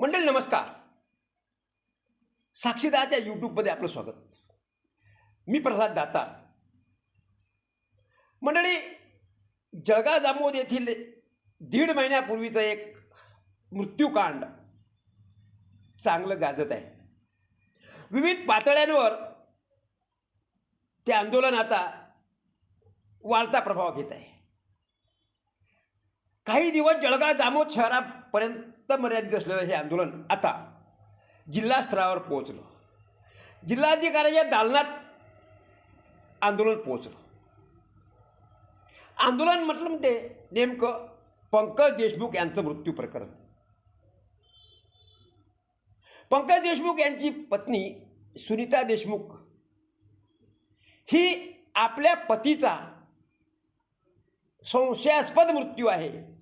मंडळी नमस्कार. साक्षीदाच्या यूट्यूबमध्ये आपलं स्वागत. मी प्रल्हाद दाता मंडळी जळगाव जामोद येथील दीड महिन्यापूर्वीचं एक मृत्यूकांड चांगलं गाजत आहे. विविध पातळ्यांवर ते आंदोलन आता वाढता प्रभाव घेत आहे. काही दिवस जळगाव जामोद शहरापर्यंत मर्यादित असलेलं हे आंदोलन आता जिल्हा स्तरावर पोहोचलं. जिल्हाधिकाऱ्याच्या दालनात आंदोलन पोहोचलं. आंदोलन म्हटलं म्हणजे नेमकं पंकज देशमुख यांचं मृत्यू प्रकरण. पंकज देशमुख यांची पत्नी सुनीता देशमुख ही आपल्या पतीचा संशयास्पद मृत्यू आहे.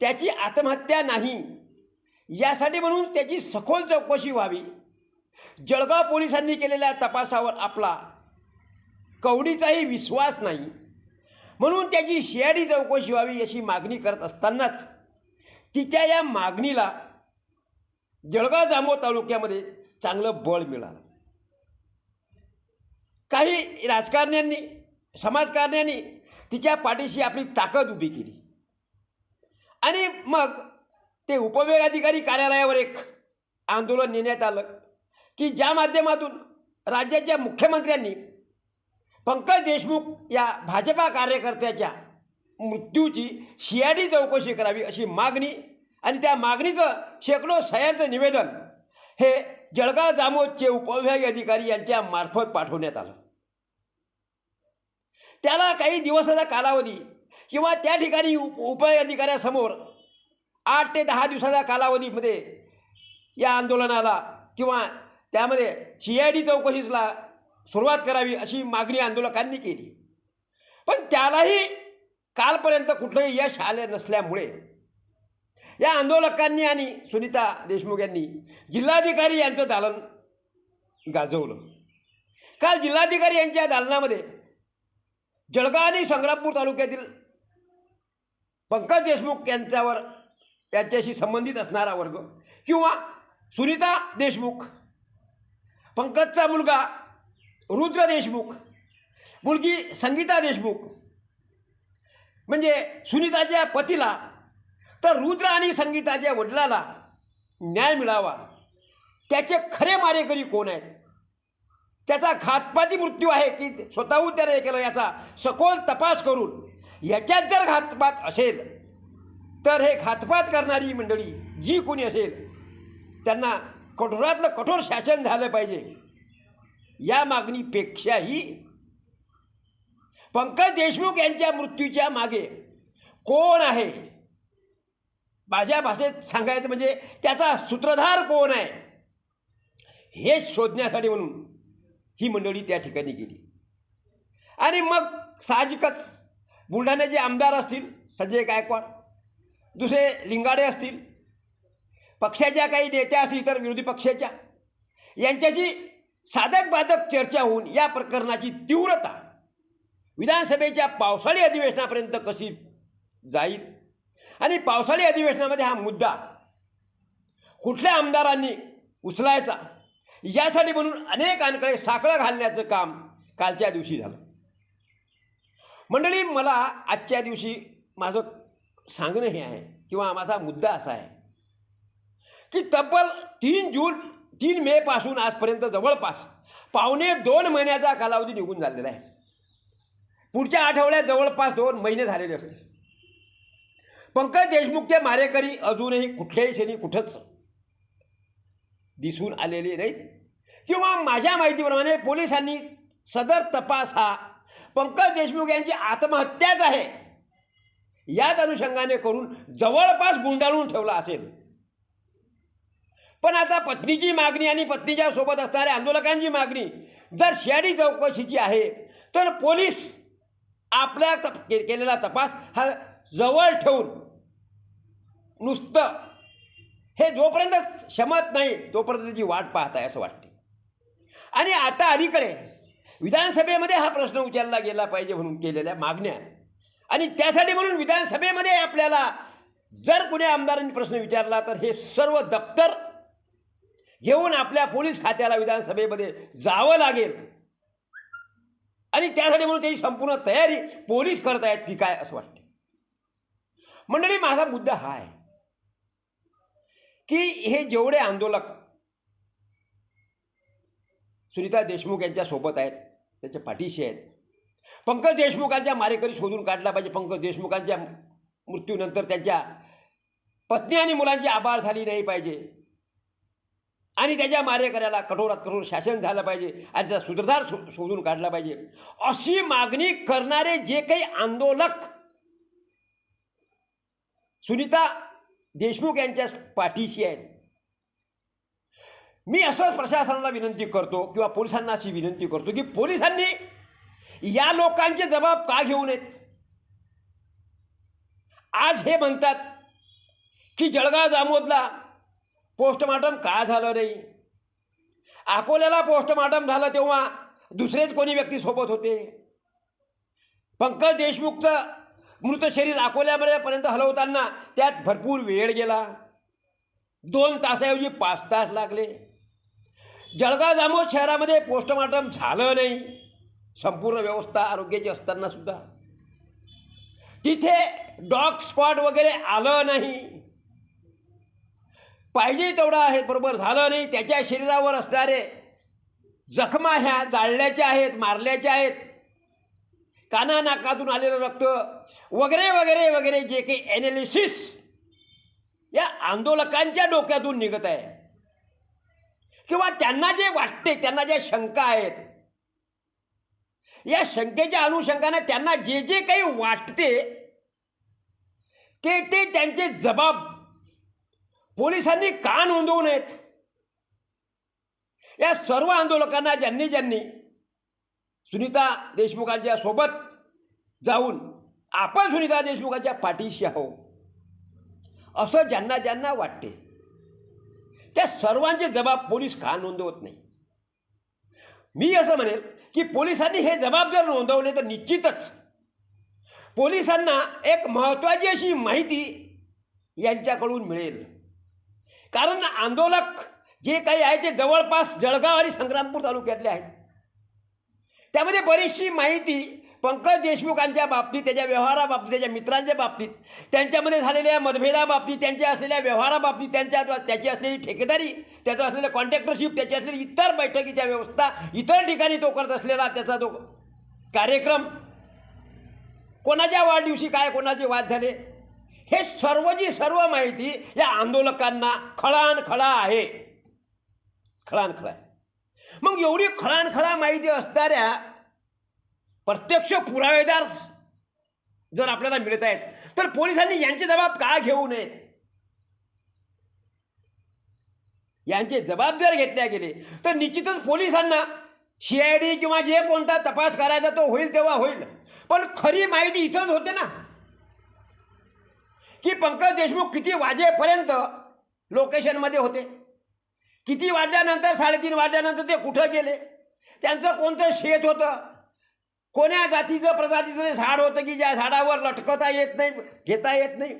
त्याची आत्महत्या नाही. यासाठी म्हणून त्याची सखोल चौकशी व्हावी. जळगाव पोलिसांनी केलेल्या तपासावर आपला कवडीचाही विश्वास नाही. म्हणून त्याची शियाडी चौकशी व्हावी अशी मागणी करत असतानाच तिच्या या मागणीला जळगाव जांभो तालुक्यामध्ये चांगलं बळ मिळालं. काही राजकारण्यांनी समाजकारण्यांनी तिच्या पाठीशी आपली ताकद उभी केली. आणि मग ते उपविभागाधिकारी कार्यालयावर एक आंदोलन नेण्यात आलं की ज्या माध्यमातून राज्याच्या मुख्यमंत्र्यांनी पंकज देशमुख या भाजपा कार्यकर्त्याच्या मृत्यूची शियाडी चौकशी करावी अशी मागणी आणि त्या मागणीचं शेकडो सह्यांचं निवेदन हे जळगाव जामोदचे उपविभागीय अधिकारी यांच्या मार्फत पाठवण्यात आलं. त्याला काही दिवसाचा कालावधी किंवा त्या ठिकाणी उप उपविभागीय अधिकाऱ्यासमोर आठ ते दहा दिवसाच्या कालावधीमध्ये या आंदोलनाला किंवा त्यामध्ये सी आय डी चौकशीला सुरुवात करावी अशी मागणी आंदोलकांनी केली. पण त्यालाही कालपर्यंत कुठलंही यश आले नसल्यामुळे या आंदोलकांनी आणि सुनीता देशमुख यांनी जिल्हाधिकारी यांचं दालन गाजवलं. काल जिल्हाधिकारी यांच्या दालनामध्ये जळगाव आणि संग्रामपूर तालुक्यातील पंकज देशमुख यांच्यावर त्याच्याशी संबंधित असणारा वर्ग किंवा सुनीता देशमुख पंकजचा मुलगा रुद्र देशमुख मुलगी संगीता देशमुख म्हणजे सुनीताच्या पतीला तर रुद्र आणि संगीताच्या वडिलाला न्याय मिळावा. त्याचे खरे मारेकरी कोण आहेत? त्याचा घातपाती मृत्यू आहे की स्वतःहून त्याने केलं याचा सखोल तपास करून याच्यात जर घातपात असेल तर हे घातपात करणारी मंडळी जी कोणी असेल त्यांना कठोरातलं कठोर शासन झालं पाहिजे. या मागणीपेक्षाही पंकज देशमुख यांच्या मृत्यूच्या मागे कोण आहे? माझ्या भाषेत सांगायचं म्हणजे त्याचा सूत्रधार कोण आहे? हे शोधण्यासाठी म्हणून ही मंडळी त्या ठिकाणी गेली. आणि मग साहजिकच बुलढाण्याचे आमदार असतील संजय गायकवाड दुसरे लिंगाडे असतील पक्षाच्या काही नेत्या असतील इतर विरोधी पक्षाच्या यांच्याशी साधक बाधक चर्चा होऊन या प्रकरणाची तीव्रता विधानसभेच्या पावसाळी अधिवेशनापर्यंत कशी जाईल? आणि पावसाळी अधिवेशनामध्ये हा मुद्दा कुठल्या आमदारांनी उचलायचा? यासाठी म्हणून अनेकांकडे साखळं घालण्याचं काम कालच्या दिवशी झालं. मंडळी मला आजच्या दिवशी माझं सांगणं हे आहे किंवा माझा मुद्दा असा आहे की तब्बल तीन जून तीन मेपासून आजपर्यंत जवळपास पावणे दोन महिन्याचा कालावधी निघून झालेला आहे. पुढच्या आठवड्यात जवळपास दोन महिने झालेले असतील. पंकज देशमुखचे मारेकरी अजूनही कुठल्याही क्षणी कुठंच दिसून आलेले नाहीत. किंवा माझ्या माहितीप्रमाणे पोलिसांनी सदर तपास हा पंकज देशमुख यांची आत्महत्याच आहे. याच अनुषंगाने करून जवळपास गुंडाळून ठेवला असेल. पण आता पत्नीची मागणी आणि पत्नीच्या सोबत असणाऱ्या आंदोलकांची मागणी जर शहरी चौकशीची आहे तर पोलीस आपल्या तप के- केलेला तपास हा जवळ ठेवून नुसतं हे जोपर्यंत क्षमत नाही तोपर्यंत त्याची वाट पाहत आहे असं वाटते आणि आता अलीकडे विधानसभेमध्ये हा प्रश्न उचलला गेला पाहिजे म्हणून केलेल्या मागण्या. आणि त्यासाठी म्हणून विधानसभेमध्ये आपल्याला जर कुणी आमदारांनी प्रश्न विचारला तर हे सर्व दप्तर घेऊन आपल्या पोलीस खात्याला विधानसभेमध्ये जावं लागेल. आणि त्यासाठी म्हणून त्याची संपूर्ण तयारी पोलीस करत आहेत की काय असं वाटते मंडळी माझा मुद्दा हा आहे की हे जेवढे आंदोलक सुनीता देशमुख यांच्या सोबत आहेत त्याच्या पाठीशी आहेत. पंकज देशमुखांच्या मारेकरी शोधून काढला पाहिजे. पंकज देशमुखांच्या मृत्यूनंतर त्यांच्या पत्नी आणि मुलांची आभार झाली नाही पाहिजे. आणि त्याच्या मारेकऱ्याला कठोरात कठोर शासन झालं पाहिजे आणि त्याचा सूत्रधार शोधून काढला पाहिजे. अशी मागणी करणारे जे काही आंदोलक सुनीता देशमुख यांच्या पाठीशी आहेत. मी असंच प्रशासनाला विनंती करतो किंवा पोलिसांना अशी विनंती करतो की पोलिसांनी या लोकांचे जबाब का घेऊ नयेत? आज हे म्हणतात की जळगाव जामोदला पोस्टमार्टम का झालं नाही? अकोल्याला पोस्टमार्टम झालं तेव्हा दुसरेच कोणी व्यक्ती सोबत होते? पंकज देशमुखचं मृत शरीर अकोल्यापर्यंत हलवताना त्यात भरपूर वेळ गेला. दोन तासाऐवजी पाच तास लागले. जळगाव जामोद शहरामध्ये पोस्टमार्टम झालं नाही. संपूर्ण व्यवस्था आरोग्याची असताना सुद्धा. तिथे डॉग स्क्वॉड वगैरे आलं नाही. पाहिजे तेवढं आहे बरोबर झालं नाही. त्याच्या शरीरावर असणारे जखमा ह्या जाळल्याच्या आहेत मारल्याच्या आहेत. काना नाकातून आलेलं रक्त वगैरे वगैरे वगैरे जे काही ॲनालिसिस या आंदोलकांच्या डोक्यातून निघत आहे. किंवा त्यांना जे वाटते त्यांना ज्या शंका आहेत या शंकेच्या अनुषंगाने त्यांना जे जे काही वाटते ते ते त्यांचे जबाब पोलिसांनी का नोंदवू नयेत? या सर्व आंदोलकांना ज्यांनी ज्यांनी सुनीता देशमुखांच्या सोबत जाऊन आपण सुनीता देशमुखांच्या पाठीशी आहो असं ज्यांना ज्यांना वाटते. त्या सर्वांचे जबाब पोलीस का नोंदवत नाही? मी असं म्हणेल की पोलिसांनी हे जबाब जर नोंदवले तर निश्चितच पोलिसांना एक महत्त्वाची अशी माहिती यांच्याकडून मिळेल. कारण आंदोलक जे काही आहे ते जवळपास जळगाव आणि संग्रामपूर तालुक्यातले आहेत. त्यामध्ये बरीचशी माहिती पंकज देशमुखांच्या बाबतीत त्याच्या व्यवहाराबाबतीत त्याच्या मित्रांच्या बाबतीत त्यांच्यामध्ये झालेल्या मतभेदाबाबतीत त्यांच्या असलेल्या व्यवहाराबाबतीत त्यांच्या त्याची असलेली ठेकेदारी त्याचं असलेलं कॉन्ट्रॅक्टरशिप त्याची असलेली इतर बैठकीच्या व्यवस्था इतर ठिकाणी तो करत असलेला त्याचा तो कार्यक्रम कोणाच्या वाढदिवशी काय कोणाचे वाद झाले हे सर्वची सर्व माहिती या आंदोलकांना खळान खळा आहे. खळान खळा आहे. मग एवढी खळान खळा माहिती असणाऱ्या प्रत्यक्ष पुरावेदार जर आपल्याला मिळत आहेत तर पोलिसांनी यांचे जबाब का घेऊ नयेत? यांचे जबाब जर घेतल्या गेले तर निश्चितच पोलिसांना सी आय डी किंवा जे कोणता तपास करायचा तो होईल तेव्हा होईल. पण खरी माहिती इथंच होते ना की पंकज देशमुख किती वाजेपर्यंत लोकेशनमध्ये होते? किती वाजल्यानंतर साडेतीन वाजल्यानंतर ते कुठं गेले? त्यांचं कोणतं शेत होतं? कोण्या जातीचं प्रजातीचं ते झाड होतं की ज्या झाडावर लटकता येत नाही घेता येत नाही?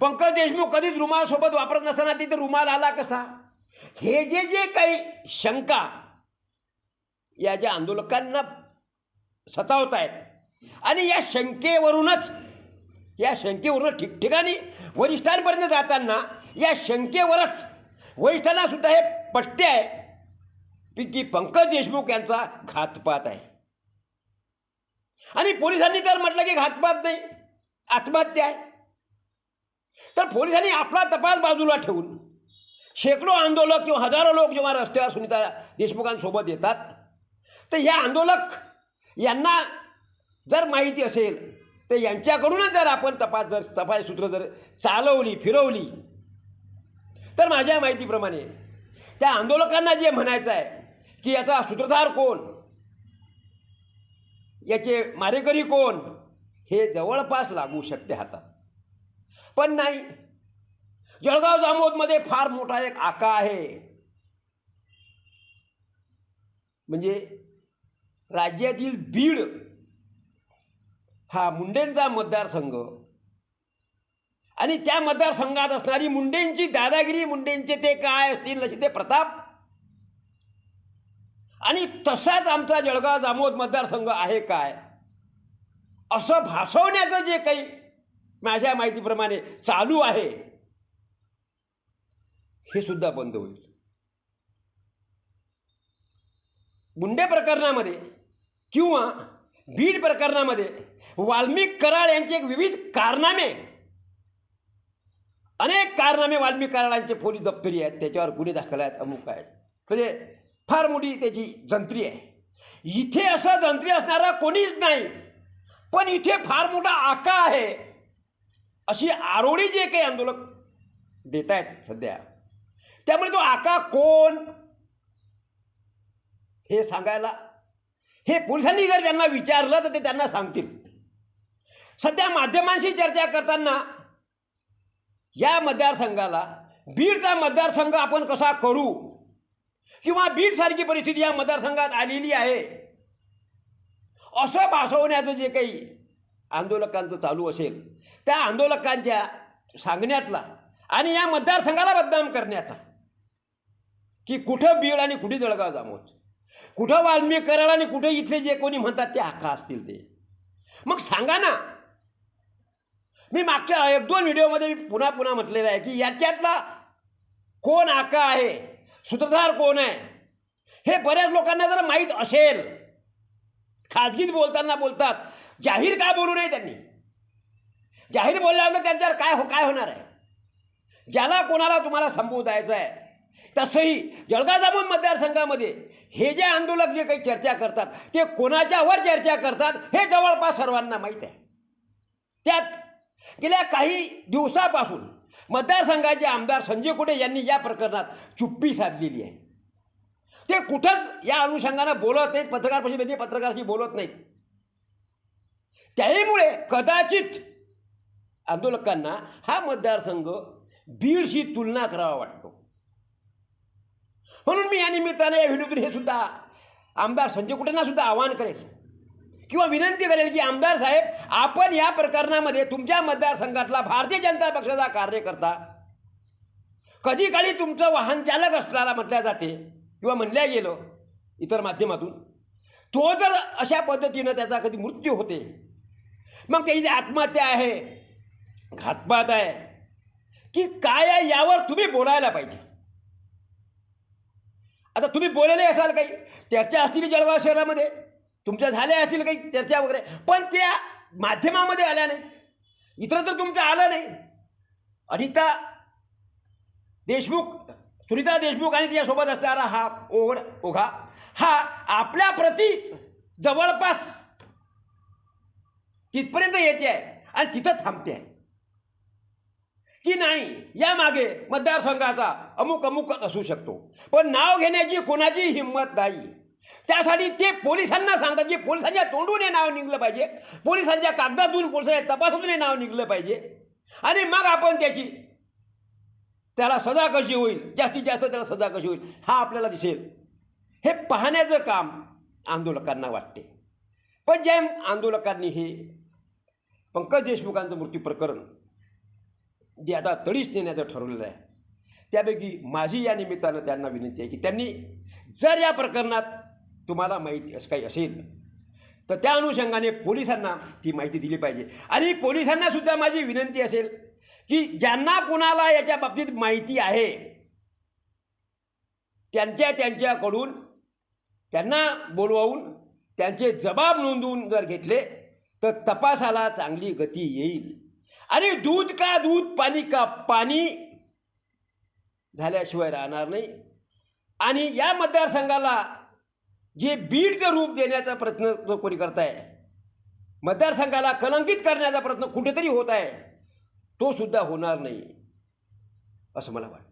पंकज देशमुख कधीच रुमालसोबत वापरत नसताना तिथे रुमाल आला कसा? हे जे जे काही शंका या ज्या आंदोलकांना सतावत आहेत आणि या शंकेवरूनच या शंकेवरून ठिकठिकाणी वरिष्ठांपर्यंत जाताना या शंकेवरच वरिष्ठांना सुद्धा हे पट्टे आहे की पंकज देशमुख यांचा घातपात आहे. आणि पोलिसांनी तर म्हटलं की घातपात नाही आत्महत्या आहे. तर पोलिसांनी आपला तपास बाजूला ठेवून शेकडो आंदोलक किंवा हजारो लोक जेव्हा रस्त्यावर सुनीता देशमुखांसोबत येतात तर या आंदोलक यांना जर माहिती असेल तर यांच्याकडूनच जर आपण तपास जर तपाससूत्र जर चालवली फिरवली तर माझ्या माहितीप्रमाणे त्या आंदोलकांना जे म्हणायचं आहे की याचा सूत्रधार कोण? याचे मारेकरी कोण? हे जवळपास लागू शकते हातात. पण नाही. जळगाव जामोदमध्ये फार मोठा एक आका आहे. म्हणजे राज्यातील बीड हा मुंडेंचा मतदारसंघ. आणि त्या मतदारसंघात असणारी मुंडेंची दादागिरी मुंडेंचे ते काय असतील ते प्रताप आणि तसाच आमचा जळगाव जामोद मतदारसंघ आहे काय? असं भासवण्याचं जे काही माझ्या माहितीप्रमाणे चालू आहे हे सुद्धा बंद होईल. मुंडे प्रकरणामध्ये किंवा बीड प्रकरणामध्ये वाल्मिक कराळ यांचे एक विविध कारनामे अनेक कारनामे वाल्मिक कराळांचे पोलीस दप्तरी आहेत त्याच्यावर गुन्हे दाखल आहेत अमुक आहेत. म्हणजे फार मोठी त्याची जंत्री आहे. इथे असं जंत्री असणारा कोणीच नाही. पण इथे फार मोठा आका आहे. अशी आरोळी जे काही आंदोलक देत आहेत सध्या त्यामुळे तो आका कोण? हे सांगायला हे पोलिसांनी जर त्यांना विचारलं तर ते त्यांना सांगतील. सध्या माध्यमांशी चर्चा करताना या मतदारसंघाला बीडचा मतदारसंघ आपण कसा करू? किंवा बीडसारखी परिस्थिती या मतदारसंघात आलेली आहे. असं भासवण्याचं जे काही आंदोलकांचं चालू असेल त्या आंदोलकांच्या सांगण्यातला आणि या मतदारसंघाला बदनाम करण्याचा की कुठं बीड आणि कुठे जळगाव जामोद? कुठं वाल्मिक कराड आणि कुठं इथले जे कोणी म्हणतात ते आका असतील ते. मग सांगा ना. मी मागच्या एक दोन व्हिडिओमध्ये मी पुन्हा पुन्हा म्हटलेलं आहे की याच्यातला कोण आका आहे? सूत्रधार कोण आहे? हे बऱ्याच लोकांना जर माहीत असेल. खाजगीत बोलताना बोलतात. जाहीर का बोलू नये त्यांनी? जाहीर बोलल्यानंतर त्यांच्यावर काय हो काय होणार आहे? ज्याला कोणाला तुम्हाला संबोधायचं आहे तसंही जळगाव जामून मतदारसंघामध्ये हे जे आंदोलक जे काही चर्चा करतात ते कोणाच्यावर चर्चा करतात हे जवळपास सर्वांना माहीत आहे. त्यात गेल्या काही दिवसापासून मतदारसंघाचे आमदार संजय कुटे यांनी या प्रकरणात चुप्पी साधलेली आहे. ते कुठंच या अनुषंगानं बोलत नाहीत पत्रकार परिषदेमध्ये म्हणजे पत्रकाराशी बोलत नाहीत. त्याहीमुळे कदाचित आंदोलकांना हा मतदारसंघ बीडशी तुलना करावा वाटतो. म्हणून मी या निमित्ताने या व्हिडिओतून हे सुद्धा आमदार संजय कुटेंना सुद्धा आवाहन करेल किंवा विनंती करेल की आमदार साहेब आपण या प्रकरणामध्ये तुमच्या मतदारसंघातला भारतीय जनता पक्षाचा कार्यकर्ता कधी काळी तुमचं वाहन चालक असणारा म्हटल्या जाते किंवा म्हणल्या गेलं इतर माध्यमातून तो जर अशा पद्धतीनं त्याचा कधी मृत्यू होते मग त्याची आत्महत्या आहे घातपात आहे की काय आहे यावर तुम्ही बोलायला पाहिजे. आता तुम्ही बोललेले असाल काही चर्चा असतील जळगाव शहरामध्ये तुमच्या झाल्या असतील काही चर्चा वगैरे. पण त्या माध्यमामध्ये आल्या नाहीत. इतर तर तुमचं आलं नाही. अनिता देशमुख सुनीता देशमुख आणि तिच्यासोबत असणारा हा ओघड ओघा हा आपल्या प्रतीच जवळपास तिथपर्यंत येते आहे आणि तिथं थांबते आहे. की नाही या मागे मतदारसंघाचा अमुक अमुकच असू शकतो. पण नाव घेण्याची कोणाची हिंमत नाही. त्यासाठी ते पोलिसांना सांगतात की पोलिसांच्या तोंडून हे नाव निघलं पाहिजे. पोलिसांच्या कागदातून पोलिसांच्या तपासातून हे नाव निघलं पाहिजे. आणि मग आपण त्याची त्याला सजा कशी होईल? जास्तीत जास्त त्याला सजा कशी होईल? हा आपल्याला दिसेल. हे पाहण्याचं काम आंदोलकांना वाटते. पण ज्या आंदोलकांनी हे पंकज देशमुखांचं मृत्यू प्रकरण जे आता तडीच नेण्याचं ठरवलेलं आहे त्यापैकी माझी या निमित्तानं त्यांना विनंती आहे की त्यांनी जर या प्रकरणात तुम्हाला माहिती असं काही असेल. तर त्या अनुषंगाने पोलिसांना ती माहिती दिली पाहिजे. आणि पोलिसांना सुद्धा माझी विनंती असेल की ज्यांना कुणाला याच्या बाबतीत माहिती आहे त्यांच्या त्यांच्याकडून त्यांना बोलवून त्यांचे जबाब नोंदवून जर घेतले तर तपासाला चांगली गती येईल. आणि दूध का दूध पाणी का पाणी झाल्याशिवाय राहणार नाही. आणि या मतदारसंघाला जे बीडचं रूप देण्याचा प्रयत्न जो कोणी आहे मतदारसंघाला कलंकित करण्याचा प्रयत्न कुठेतरी होत आहे. तो सुद्धा होणार नाही असं मला वाटतं.